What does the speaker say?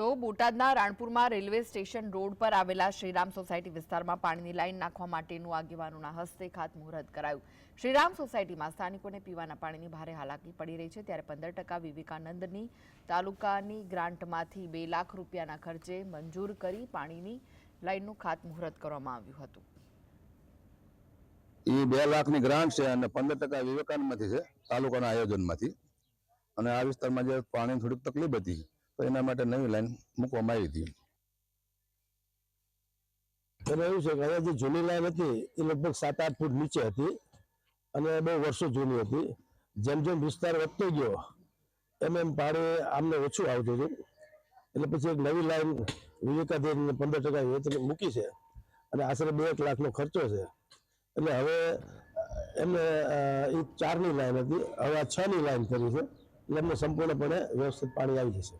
તો બોટાદના રાણપુરમાં railway station road પર આવેલા શ્રીરામ સોસાયટી વિસ્તારમાં પાણીની લાઈન નાખવા માટેનું આગેવાનોના હસ્તે ખાતમુહૂર્ત કરાયું. શ્રીરામ સોસાયટીમાં સ્થાનિકોને પીવાના પાણીની ભારે હાલાકી પડી રહી છે, ત્યારે પંદર ટકા વિવેકાનંદની તાલુકાની ગ્રાન્ટમાંથી બે લાખ રૂપિયાના ખર્ચે મંજૂર કરી પાણીની લાઇનનું ખાતમુહૂર્ત કરવામાં આવ્યું હતું. એ બે લાખની ગ્રાન્ટ છે અને પંદર ટકા વિવેકાનંદમાંથી છે, તાલુકાના આયોજનમાંથી. અને આ વિસ્તારમાં જે પાણીની થોડીક તકલીફ હતી તો એના માટે નવી લાઈન મૂકવામાં આવી હતી. એવું છે કે અહીંયા જે જૂની લાઈન હતી, એ લગભગ સાત આઠ ફૂટ નીચે હતી અને બહુ વર્ષો જૂની હતી. જેમ જેમ વિસ્તાર વધતો ગયો, એમ એમ પાણી આમને ઓછું આવતું હતું. એટલે પછી એક નવી લાઈન વિવેકાધીન પંદર ટકા મૂકી છે અને આશરે બે એક લાખનો ખર્ચો છે. એટલે હવે એમને એ ચારની લાઈન હતી, હવે આ છ ની લાઈન કરી છે. એટલે એમને સંપૂર્ણપણે વ્યવસ્થિત પાણી આવી જશે.